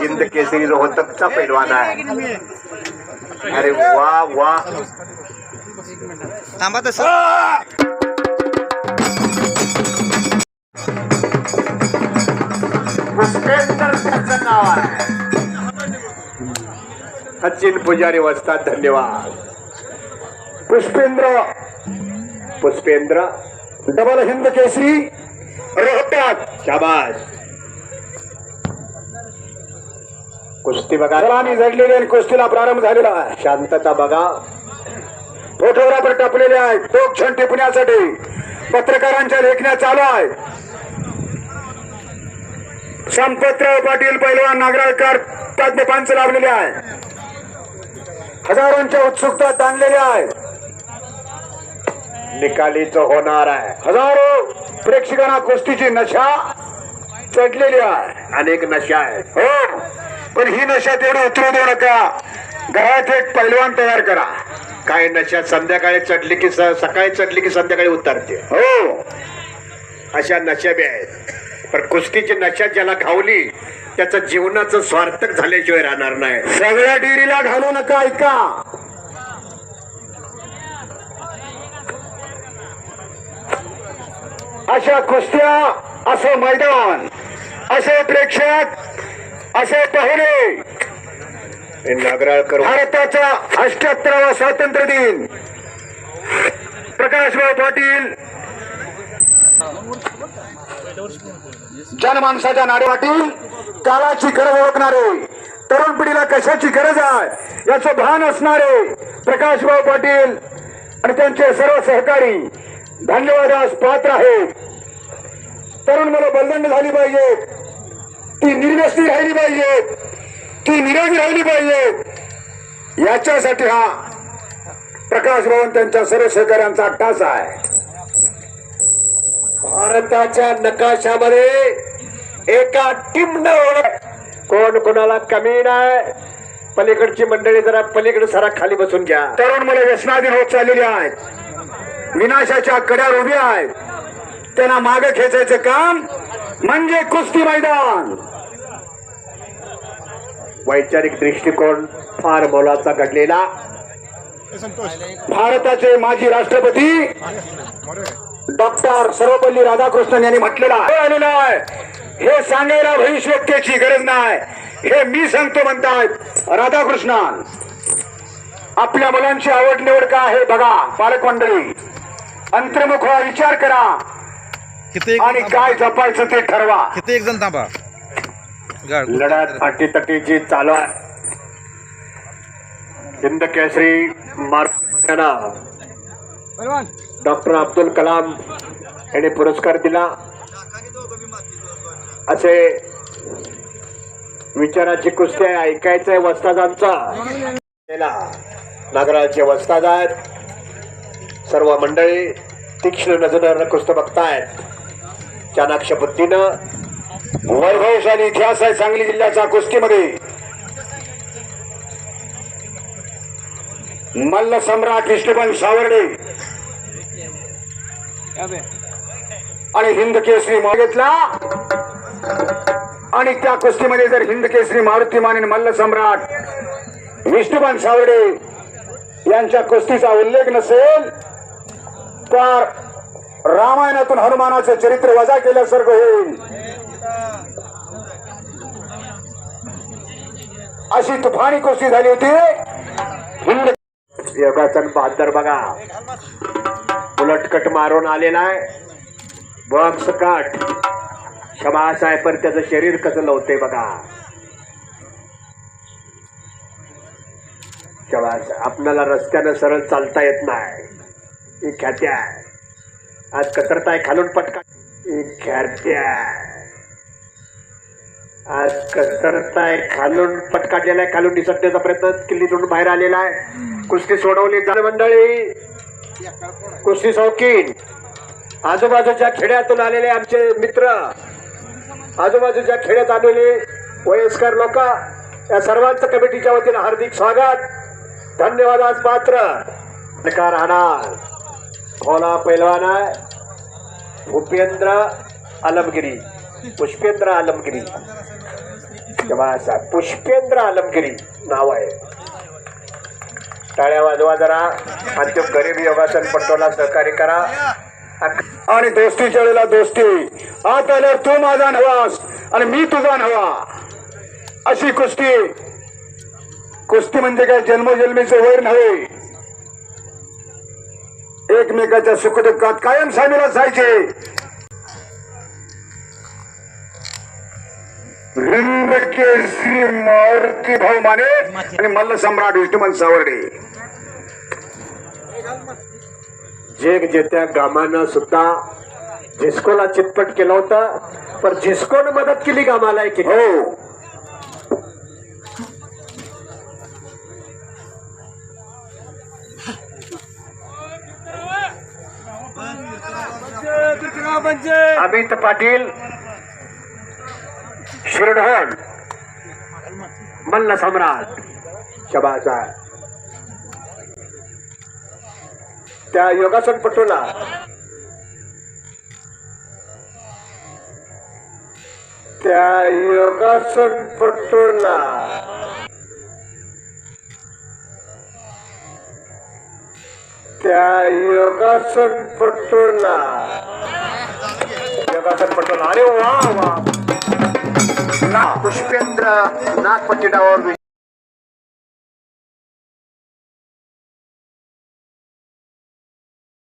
हिंद केसरी रोहतकचा पैलवान आहे अरे वा वा थांबा तसं पुष्पेंदर त्याचं नाव आहे सचिन पुजारी वसतात धन्यवाद. पुष्पेंद्र पुष्पेंद्र डबल हिंद केसरी रोहतक शाबाश कुस्ती बघा. सलामी झडलेली आणि कुस्तीला प्रारंभ झालेला. आहे शांतता बघा. फोटोग्राफर टपलेले आहेत. तो क्षण टिपण्यासाठी पत्रकारांच्या लेखण्या चालू आहे संपतराव पाटील पैलवान नागराळकर तज्ञ लावलेले आहे हजारोंच्या उत्सुकता ताणलेल्या आहे निकालीच होणार आहे. हजारो प्रेक्षकांना कुस्तीची नशा चढलेली आहे. अनेक नशा आहेत. हो. पण ही नशा तेवढी उतरू देऊ नका. घरात एक पैलवान तयार करा. काय नशा संध्याकाळी चढली की सकाळी चढली की संध्याकाळी उतरते? हो. अशा नशा बी आहेत. पण कुस्तीची नशा ज्याला घावली त्याचं जीवनाचं स्वार्थक झाल्याशिवाय राहणार नाही. सगळ्या डिरीला घालू नका ऐका. अशा कुस्त्या असं मैदान असे प्रेक्षक असे पाहुणे हे नागराळकर भारताचा अष्ट्याहत्तरावा स्वातंत्र्य दिन. प्रकाशभाऊ पाटील. जनमानसाच्या नाडेवाटी काळाची गरज ओळखणारे तरुण पिढीला कशाची गरज आहे याचं भान असणारे प्रकाशभाऊ पाटील आणि त्यांचे सर्व सहकारी धन्यवादास पात्र आहेत. तरुण मुलं बलदंड झाली पाहिजे ती निर्व्यस्ती राहिली पाहिजे. ती निरोगी राहिली पाहिजे. याच्यासाठी हा प्रकाश भवन त्यांच्या सर्व सहकार्यांचा टास आहे. भारताच्या नकाशामध्ये एका टिमन कोण कोणाला कमी नाही. पलीकडची मंडळी जरा पलीकडे सारा खाली बसून घ्या. तरुण मुले व्यसनाधीन होत चाललेली आहेत. विनाशाच्या कड्यावर उभी आहेत. त्यांना मागे खेचायचं काम म्हणजे कुस्ती मैदान. वैचारिक दृष्टिकोन फार मोलाचा घडलेला. भारताचे माजी राष्ट्रपती डॉक्टर सर्वपल्ली राधाकृष्णन यांनी म्हटलेलं आलेलं आहे. हे सांगायला भविष्यवक्तेची गरज नाही. हे मी सांगतो म्हणतायत राधाकृष्णन. आपल्या मुलांची आवड निवड का आहे बघा पालक मंडळी. अंतर्मुख विचार करा. आणि काय जपायचं ते ठरवा. किती एक जण थांबा. गाड लढत अटीतटीची चालू आहे. हिंद केसरी मार्गना डॉक्टर अब्दुल कलाम यांनी पुरस्कार दिला. असे विचाराची कुस्ती आहे. ऐकायचंय वस्तादांचा. केला. नागराचे वस्ताद आहेत सर्व मंडळी तीक्ष्ण नजरेनं कुस्ती बघतायत. चाणाक्ष बुद्धीनं वैभवशाली इतिहास आहे सांगली जिल्ह्याच्या कुस्तीमध्ये. मल्ल सम्राट विष्णुपंत सावर्डे. आणि हिंद केसरी मागितला आणि त्या कुस्तीमध्ये जर हिंद केसरी मारुती माने मल्ल सम्राट विष्णुपंत सावर्डे यांच्या कुस्तीचा उल्लेख नसेल तर रामायणातून हनुमानाचं चरित्र वजा केल्यासारखं होईल. अशी तुफानी कुस्ती झाली होती. हिंद योगासन बहादर बघा. उलटकट मारून आलेला आहे. Box cut. शबास आहे पण त्याचं शरीर कसं लवते बघा. शबास आपल्याला रस्त्यानं सरळ चालता येत नाही. ही ख्यात्या आज कसरताय खालून पटका ही ख्यात्या आज कसरताय खालून पटकाटलेला आहे खालून निसटण्याचा प्रयत्न किल्लीतून बाहेर आलेला आहे. कुस्ती सोडवली जाण मंडळी. कुस्ती शौकीन आजूबाजूच्या खेड्यातून आलेले आमचे मित्र आजूबाजूच्या खेड्यात आलेले वयस्कर लोक या सर्वांचं कमिटीच्या वतीनं हार्दिक स्वागत. धन्यवाद आज पात्र नकार राहणार भोला पैलवान भूपेंद्र आलमगिरी. पुष्पेंद्र आलमगिरी. बाळासाहेब? पुष्पेंद्र आलमगिरी नाव आहे. टाळ्या वाजवा जरा. अंतिम गरीब योगासन पटोला सहकार्य करा. आणि दोस्तीच्या वेळेला दोस्ती. आत आल्यावर तू माझा नवास आणि मी तुझा नवा अशी कुस्ती. कुस्ती म्हणजे काय? जन्मोजन्मीचे वैर नव्हे. एकमेकाच्या सुखदुःखात कायम सामील असायचे. केसरी मारुती भाऊ माने आणि मल्ल सम्राट विष्णुमन सावर्डे. जेग जेत्या गामानं सुद्धा झिस्कोला चितपट केलं होतं पण झिस्कोनं मदत केली गामाला एक हो. अमित पाटील शिरढोण मल्ल सम्राट शबाचा त्या योगासन पटोला। त्या योगासन पटोला। त्या योगासन पटोला। योगासन पटोला. अरे वा वा। ना पुष्पेंद्र नागपट्टी डावावर